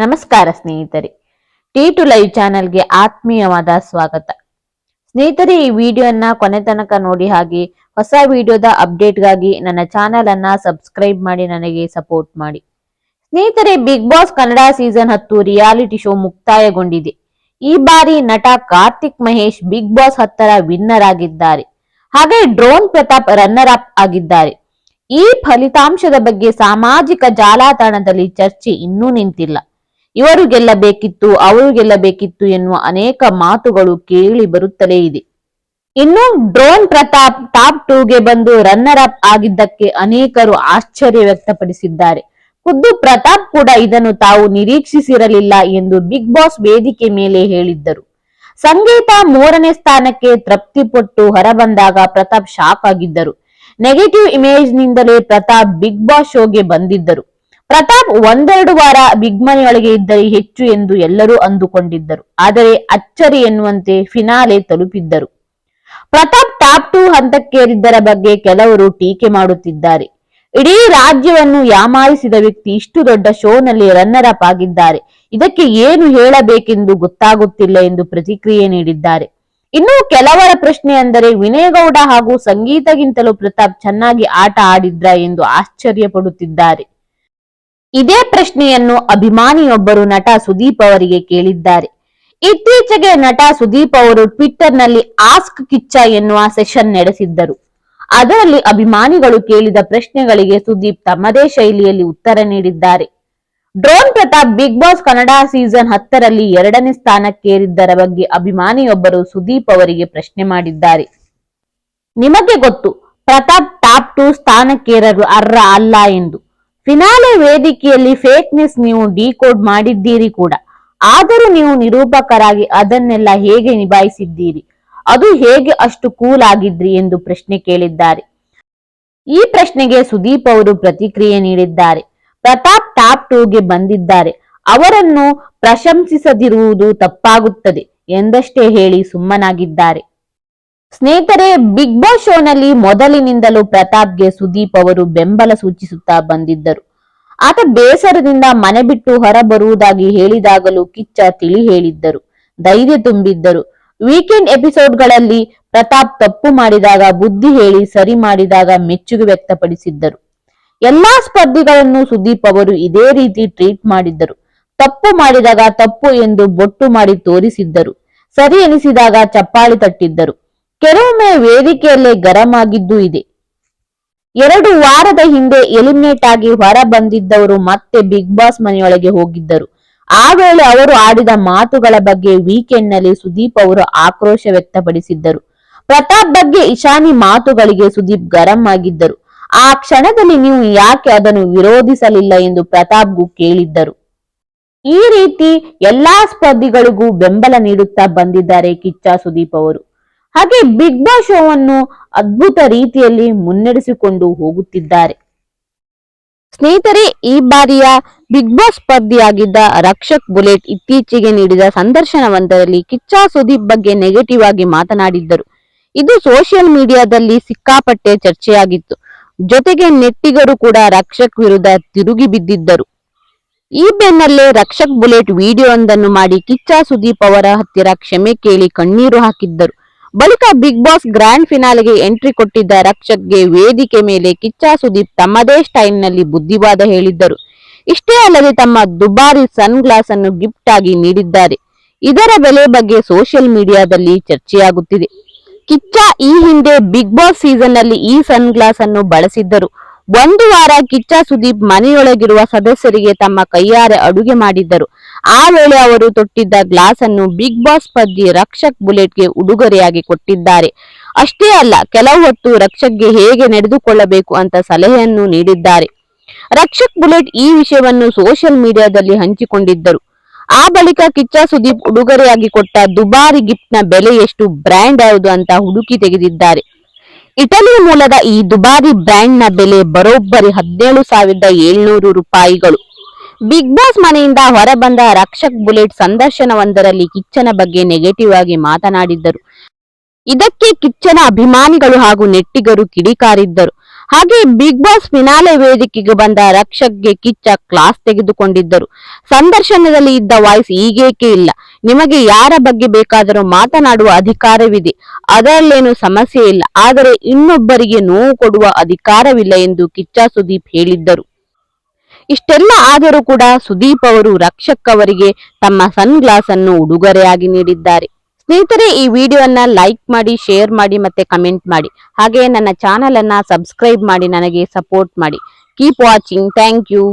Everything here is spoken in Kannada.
ನಮಸ್ಕಾರ ಸ್ನೇಹಿತರೆ. ಟಿ ಟು ಲೈವ್ ಚಾನೆಲ್ಗೆ ಆತ್ಮೀಯವಾದ ಸ್ವಾಗತ. ಸ್ನೇಹಿತರೆ, ಈ ವಿಡಿಯೋನ ಕೊನೆ ತನಕ ನೋಡಿ ಹಾಗೆ ಹೊಸ ವಿಡಿಯೋದ ಅಪ್ಡೇಟ್ಗಾಗಿ ನನ್ನ ಚಾನೆಲ್ ಅನ್ನ ಸಬ್ಸ್ಕ್ರೈಬ್ ಮಾಡಿ ನನಗೆ ಸಪೋರ್ಟ್ ಮಾಡಿ. ಸ್ನೇಹಿತರೆ ಬಿಗ್ ಬಾಸ್ ಕನ್ನಡ ಸೀಸನ್ ಹತ್ತು ರಿಯಾಲಿಟಿ ಶೋ ಮುಕ್ತಾಯಗೊಂಡಿದೆ. ಈ ಬಾರಿ ನಟ ಕಾರ್ತಿಕ್ ಮಹೇಶ್ ಬಿಗ್ ಬಾಸ್ ಹತ್ತರ ವಿನ್ನರ್ ಆಗಿದ್ದಾರೆ. ಹಾಗೆ ಡ್ರೋನ್ ಪ್ರತಾಪ್ ರನ್ನರ್ ಅಪ್ ಆಗಿದ್ದಾರೆ. ಈ ಫಲಿತಾಂಶದ ಬಗ್ಗೆ ಸಾಮಾಜಿಕ ಜಾಲತಾಣದಲ್ಲಿ ಚರ್ಚೆ ಇನ್ನೂ ನಿಂತಿಲ್ಲ. ಇವರು ಗೆಲ್ಲಬೇಕಿತ್ತು, ಅವರು ಗೆಲ್ಲಬೇಕಿತ್ತು ಎನ್ನುವ ಅನೇಕ ಮಾತುಗಳು ಕೇಳಿ ಬರುತ್ತಲೇ ಇದೆ. ಇನ್ನು ಡ್ರೋನ್ ಪ್ರತಾಪ್ ಟಾಪ್ ಟೂಗೆ ಬಂದು ರನ್ನರ್ ಅಪ್ ಆಗಿದ್ದಕ್ಕೆ ಅನೇಕರು ಆಶ್ಚರ್ಯ ವ್ಯಕ್ತಪಡಿಸಿದ್ದಾರೆ. ಖುದ್ದು ಪ್ರತಾಪ್ ಕೂಡ ಇದನ್ನು ತಾವು ನಿರೀಕ್ಷಿಸಿರಲಿಲ್ಲ ಎಂದು ಬಿಗ್ ಬಾಸ್ ವೇದಿಕೆ ಮೇಲೆ ಹೇಳಿದ್ದರು. ಸಂಗೀತ ಮೂರನೇ ಸ್ಥಾನಕ್ಕೆ ತೃಪ್ತಿಪಟ್ಟು ಹೊರಬಂದಾಗ ಪ್ರತಾಪ್ ಶಾಕ್ ಆಗಿದ್ದರು. ನೆಗೆಟಿವ್ ಇಮೇಜ್ ನಿಂದಲೇ ಪ್ರತಾಪ್ ಬಿಗ್ ಬಾಸ್ ಶೋಗೆ ಬಂದಿದ್ದರು. ಪ್ರತಾಪ್ ಒಂದೆರಡು ವಾರ ಬಿಗ್ ಮನೆಯೊಳಗೆ ಇದ್ದರೆ ಹೆಚ್ಚು ಎಂದು ಎಲ್ಲರೂ ಅಂದುಕೊಂಡಿದ್ದರು. ಆದರೆ ಅಚ್ಚರಿ ಎನ್ನುವಂತೆ ಫಿನಾಲೆ ತಲುಪಿದ್ದರು. ಪ್ರತಾಪ್ ಟಾಪ್ ಟೂ ಹಂತಕ್ಕೇರಿದ್ದರ ಬಗ್ಗೆ ಕೆಲವರು ಟೀಕೆ ಮಾಡುತ್ತಿದ್ದಾರೆ. ಇಡೀ ರಾಜ್ಯವನ್ನು ಯಾಮಾರಿಸಿದ ವ್ಯಕ್ತಿ ಇಷ್ಟು ದೊಡ್ಡ ಶೋನಲ್ಲಿ ರನ್ನರ್ ಅಪ್ ಆಗಿದ್ದಾರೆ. ಇದಕ್ಕೆ ಏನು ಹೇಳಬೇಕೆಂದು ಗೊತ್ತಾಗುತ್ತಿಲ್ಲ ಎಂದು ಪ್ರತಿಕ್ರಿಯೆ ನೀಡಿದ್ದಾರೆ. ಇನ್ನು ಕೆಲವರ ಪ್ರಶ್ನೆ ಅಂದರೆ ವಿನಯ್ ಗೌಡ ಹಾಗೂ ಸಂಗೀತಗಿಂತಲೂ ಪ್ರತಾಪ್ ಚೆನ್ನಾಗಿ ಆಟ ಆಡಿದ್ರ ಎಂದು ಆಶ್ಚರ್ಯ ಪಡುತ್ತಿದ್ದಾರೆ ಇದೇ ಪ್ರಶ್ನೆಯನ್ನು ಅಭಿಮಾನಿಯೊಬ್ಬರು ನಟ ಸುದೀಪ್ ಅವರಿಗೆ ಕೇಳಿದ್ದಾರೆ. ಇತ್ತೀಚೆಗೆ ನಟ ಸುದೀಪ್ ಅವರು ಟ್ವಿಟ್ಟರ್ನಲ್ಲಿ ಆಸ್ಕ್ ಕಿಚ್ಚ ಎನ್ನುವ ಸೆಷನ್ ನಡೆಸಿದ್ದರು. ಅದರಲ್ಲಿ ಅಭಿಮಾನಿಗಳು ಕೇಳಿದ ಪ್ರಶ್ನೆಗಳಿಗೆ ಸುದೀಪ್ ತಮ್ಮದೇ ಶೈಲಿಯಲ್ಲಿ ಉತ್ತರ ನೀಡಿದ್ದಾರೆ. Drone Pratap Bigg Boss Kannada season ಹತ್ತರಲ್ಲಿ ಎರಡನೇ ಸ್ಥಾನಕ್ಕೇರಿದ್ದರ ಬಗ್ಗೆ ಅಭಿಮಾನಿಯೊಬ್ಬರು ಸುದೀಪ್ ಅವರಿಗೆ ಪ್ರಶ್ನೆ ಮಾಡಿದ್ದಾರೆ. ನಿಮಗೆ ಗೊತ್ತು, ಪ್ರತಾಪ್ ಟಾಪ್ ಟೂ ಸ್ಥಾನಕ್ಕೇರಲು ಅರ್ಹ ಅಲ್ಲ ಎಂದು. ಫಿನಾಲೆ ವೇದಿಕೆಯಲ್ಲಿ ಫೇಕ್ನೆಸ್ ನೀವು ಡಿಕೋಡ್ ಮಾಡಿದ್ದೀರಿ ಕೂಡ. ಆದರೂ ನೀವು ನಿರೂಪಕರಾಗಿ ಅದನ್ನೆಲ್ಲ ಹೇಗೆ ನಿಭಾಯಿಸಿದ್ದೀರಿ? ಅದು ಹೇಗೆ ಅಷ್ಟು ಕೂಲ್ ಆಗಿದ್ರಿ ಎಂದು ಪ್ರಶ್ನೆ ಕೇಳಿದ್ದಾರೆ. ಈ ಪ್ರಶ್ನೆಗೆ ಸುದೀಪ್ ಅವರು ಪ್ರತಿಕ್ರಿಯೆ ನೀಡಿದ್ದಾರೆ. ಪ್ರತಾಪ್ ಟಾಪ್ ಟೂಗೆ ಬಂದಿದ್ದಾರೆ. ಅವರನ್ನು ಪ್ರಶಂಸಿಸದಿರುವುದು ತಪ್ಪಾಗುತ್ತದೆ ಎಂದಷ್ಟೇ ಹೇಳಿ ಸುಮ್ಮನಾಗಿದ್ದಾರೆ. ಸ್ನೇಹಿತರೆ ಬಿಗ್ ಬಾಸ್ ಶೋನಲ್ಲಿ ಮೊದಲಿನಿಂದಲೂ ಪ್ರತಾಪ್ಗೆ ಸುದೀಪ್ ಅವರು ಬೆಂಬಲ ಸೂಚಿಸುತ್ತಾ ಬಂದಿದ್ದರು. ಆತ ಬೇಸರದಿಂದ ಮನೆ ಬಿಟ್ಟು ಹೊರಬರುವುದಾಗಿ ಹೇಳಿದಾಗಲೂ ಕಿಚ್ಚ ತಿಳಿ ಹೇಳಿದ್ದರು. ಧೈರ್ಯ ತುಂಬಿದ್ದರು. ವೀಕೆಂಡ್ ಎಪಿಸೋಡ್ಗಳಲ್ಲಿ ಪ್ರತಾಪ್ ತಪ್ಪು ಮಾಡಿದಾಗ, ಬುದ್ಧಿ ಹೇಳಿ ಸರಿ ಮಾಡಿದಾಗ ಮೆಚ್ಚುಗೆ ವ್ಯಕ್ತಪಡಿಸಿದ್ದರು. ಎಲ್ಲಾ ಸ್ಪರ್ಧಿಗಳನ್ನು ಸುದೀಪ್ ಅವರು ಇದೇ ರೀತಿ ಟ್ರೀಟ್ ಮಾಡಿದ್ದರು. ತಪ್ಪು ಮಾಡಿದಾಗ ತಪ್ಪು ಎಂದು ಬೊಟ್ಟು ಮಾಡಿ ತೋರಿಸಿದ್ದರು. ಸರಿ ಎನಿಸಿದಾಗ ಚಪ್ಪಾಳಿ ತಟ್ಟಿದ್ದರು. ಕೆಲವೊಮ್ಮೆ ವೇದಿಕೆಯಲ್ಲೇ ಗರಂ ಆಗಿದ್ದೂ ಇದೆ. ಎರಡು ವಾರದ ಹಿಂದೆ ಎಲಿಮಿನೇಟ್ ಆಗಿ ಹೊರ ಬಂದಿದ್ದವರು ಮತ್ತೆ ಬಿಗ್ ಬಾಸ್ ಮನೆಯೊಳಗೆ ಹೋಗಿದ್ದರು. ಆ ವೇಳೆ ಅವರು ಆಡಿದ ಮಾತುಗಳ ಬಗ್ಗೆ ವೀಕೆಂಡ್ನಲ್ಲಿ ಸುದೀಪ್ ಅವರು ಆಕ್ರೋಶ ವ್ಯಕ್ತಪಡಿಸಿದ್ದರು. ಪ್ರತಾಪ್ ಬಗ್ಗೆ ಇಶಾನಿ ಮಾತುಗಳಿಗೆ ಸುದೀಪ್ ಗರಂ ಆಗಿದ್ದರು. ಆ ಕ್ಷಣದಲ್ಲಿ ನೀವು ಯಾಕೆ ಅದನ್ನು ವಿರೋಧಿಸಲಿಲ್ಲ ಎಂದು ಪ್ರತಾಪ್ಗೂ ಕೇಳಿದ್ದರು. ಈ ರೀತಿ ಎಲ್ಲಾ ಸ್ಪರ್ಧಿಗಳಿಗೂ ಬೆಂಬಲ ನೀಡುತ್ತಾ ಬಂದಿದ್ದಾರೆ ಕಿಚ್ಚ ಸುದೀಪ್ ಅವರು. ಹಾಗೆ ಬಿಗ್ ಬಾಸ್ ಶೋವನ್ನು ಅದ್ಭುತ ರೀತಿಯಲ್ಲಿ ಮುನ್ನಡೆಸಿಕೊಂಡು ಹೋಗುತ್ತಿದ್ದಾರೆ. ಸ್ನೇಹಿತರೆ, ಈ ಬಾರಿಯ ಬಿಗ್ ಬಾಸ್ ಸ್ಪರ್ಧಿಯಾಗಿದ್ದ ರಕ್ಷಕ್ ಬುಲೆಟ್ ಇತ್ತೀಚೆಗೆ ನೀಡಿದ ಸಂದರ್ಶನವೊಂದರಲ್ಲಿ ಕಿಚ್ಚ ಸುದೀಪ್ ಬಗ್ಗೆ ನೆಗೆಟಿವ್ ಆಗಿ ಮಾತನಾಡಿದ್ದರು. ಇದು ಸೋಷಿಯಲ್ ಮೀಡಿಯಾದಲ್ಲಿ ಸಿಕ್ಕಾಪಟ್ಟೆ ಚರ್ಚೆಯಾಗಿತ್ತು. ಜೊತೆಗೆ ನೆಟ್ಟಿಗರು ಕೂಡ ರಕ್ಷಕ್ ವಿರುದ್ಧ ತಿರುಗಿ ಬಿದ್ದಿದ್ದರು. ಈ ಬೆನ್ನಲ್ಲೇ ರಕ್ಷಕ್ ಬುಲೆಟ್ ವಿಡಿಯೋ ಒಂದನ್ನು ಮಾಡಿ ಕಿಚ್ಚ ಸುದೀಪ್ ಅವರ ಹತ್ತಿರ ಕ್ಷಮೆ ಕೇಳಿ ಕಣ್ಣೀರು ಹಾಕಿದ್ದರು. ಬಳಿಕ ಬಿಗ್ ಬಾಸ್ ಗ್ರ್ಯಾಂಡ್ ಫಿನಾಲೆಗೆ ಎಂಟ್ರಿ ಕೊಟ್ಟಿದ್ದ ರಕ್ಷಕ್ಗೆ ವೇದಿಕೆ ಮೇಲೆ ಕಿಚ್ಚ ಸುದೀಪ್ ತಮ್ಮದೇ ಸ್ಟೈಲ್ನಲ್ಲಿ ಬುದ್ಧಿವಾದ ಹೇಳಿದ್ದರು. ಇಷ್ಟೇ ಅಲ್ಲದೆ ತಮ್ಮ ದುಬಾರಿ ಸನ್ ಗ್ಲಾಸ್ ಅನ್ನು ಗಿಫ್ಟ್ ಆಗಿ ನೀಡಿದ್ದಾರೆ. ಇದರ ಬೆಲೆ ಬಗ್ಗೆ ಸೋಷಿಯಲ್ ಮೀಡಿಯಾದಲ್ಲಿ ಚರ್ಚೆಯಾಗುತ್ತಿದೆ. ಕಿಚ್ಚ ಈ ಹಿಂದೆ ಬಿಗ್ ಬಾಸ್ ಸೀಸನ್ನಲ್ಲಿ ಈ ಸನ್ ಗ್ಲಾಸ್ ಅನ್ನು ಬಳಸಿದ್ದರು. ಒಂದು ವಾರ ಕಿಚ್ಚ ಸುದೀಪ್ ಮನೆಯೊಳಗಿರುವ ಸದಸ್ಯರಿಗೆ ತಮ್ಮ ಕೈಯಾರೆ ಅಡುಗೆ ಮಾಡಿದ್ದರು. ಆ ವೇಳೆ ಅವರು ತೊಟ್ಟಿದ್ದ ಗ್ಲಾಸ್ ಅನ್ನು ಬಿಗ್ ಬಾಸ್ ಸ್ಪರ್ಧಿ ರಕ್ಷಕ್ ಬುಲೆಟ್ಗೆ ಉಡುಗೊರೆಯಾಗಿ ಕೊಟ್ಟಿದ್ದಾರೆ. ಅಷ್ಟೇ ಅಲ್ಲ, ಕೆಲವು ಹೊತ್ತು ರಕ್ಷಕ್ಗೆ ಹೇಗೆ ನಡೆದುಕೊಳ್ಳಬೇಕು ಅಂತ ಸಲಹೆಯನ್ನು ನೀಡಿದ್ದಾರೆ. ರಕ್ಷಕ್ ಬುಲೆಟ್ ಈ ವಿಷಯವನ್ನು ಸೋಷಿಯಲ್ ಮೀಡಿಯಾದಲ್ಲಿ ಹಂಚಿಕೊಂಡಿದ್ದರು. ಆ ಬಳಿಕ ಕಿಚ್ಚ ಸುದೀಪ್ ಉಡುಗೊರೆಯಾಗಿ ಕೊಟ್ಟ ದುಬಾರಿ ಗಿಫ್ಟ್ನ ಬೆಲೆ ಎಷ್ಟು ಬ್ರ್ಯಾಂಡ್ ಯಾವುದು ಅಂತ ಹುಡುಕಿ ತೆಗೆದಿದ್ದಾರೆ. ಇಟಲಿ ಮೂಲದ ಈ ದುಬಾರಿ ಬ್ರ್ಯಾಂಡ್ನ ಬೆಲೆ ಬರೋಬ್ಬರಿ ಹದಿನೇಳು ಸಾವಿರದ ಏಳ್ನೂರು ರೂಪಾಯಿಗಳು. ಬಿಗ್ ಬಾಸ್ ಮನೆಯಿಂದ ಹೊರಬಂದ ರಕ್ಷಕ್ ಬುಲೆಟ್ ಸಂದರ್ಶನವೊಂದರಲ್ಲಿ ಕಿಚ್ಚನ ಬಗ್ಗೆ ನೆಗೆಟಿವ್ ಆಗಿ ಮಾತನಾಡಿದ್ದರು. ಇದಕ್ಕೆ ಕಿಚ್ಚನ ಅಭಿಮಾನಿಗಳು ಹಾಗೂ ನೆಟ್ಟಿಗರು ಕಿಡಿಕಾರಿದ್ದರು. ಹಾಗೆ ಬಿಗ್ ಬಾಸ್ ಫಿನಾಲೆ ವೇದಿಕೆಗೆ ಬಂದ ರಕ್ಷಕ್ಗೆ ಕಿಚ್ಚ ಕ್ಲಾಸ್ ತೆಗೆದುಕೊಂಡಿದ್ದರು. ಸಂದರ್ಶನದಲ್ಲಿ ಇದ್ದ ವಾಯ್ಸ್ ಈಗೇಕೆ ಇಲ್ಲ. ನಿಮಗೆ ಯಾರ ಬಗ್ಗೆ ಬೇಕಾದರೂ ಮಾತನಾಡುವ ಅಧಿಕಾರವಿದೆ. ಅದರಲ್ಲೇನು ಸಮಸ್ಯೆ ಇಲ್ಲ. ಆದರೆ ಇನ್ನೊಬ್ಬರಿಗೆ ನೋವು ಕೊಡುವ ಅಧಿಕಾರವಿಲ್ಲ ಎಂದು ಕಿಚ್ಚ ಸುದೀಪ್ ಹೇಳಿದ್ದರು. ಇಷ್ಟೆಲ್ಲ ಆದರೂ ಕೂಡ ಸುದೀಪ್ ಅವರು ರಕ್ಷಕ್ ಅವರಿಗೆ ತಮ್ಮ ಸನ್ ಗ್ಲಾಸ್ ಅನ್ನು ಉಡುಗೊರೆಯಾಗಿ ನೀಡಿದ್ದಾರೆ. ಸ್ನೇಹಿತರೆ, ಈ ವಿಡಿಯೋನ ಲೈಕ್ ಮಾಡಿ ಶೇರ್ ಮಾಡಿ ಮತ್ತೆ ಕಮೆಂಟ್ ಮಾಡಿ. ಹಾಗೆ ನನ್ನ ಚಾನಲ್ ಅನ್ನ ಸಬ್ಸ್ಕ್ರೈಬ್ ಮಾಡಿ, ನನಗೆ ಸಪೋರ್ಟ್ ಮಾಡಿ. Keep watching thank you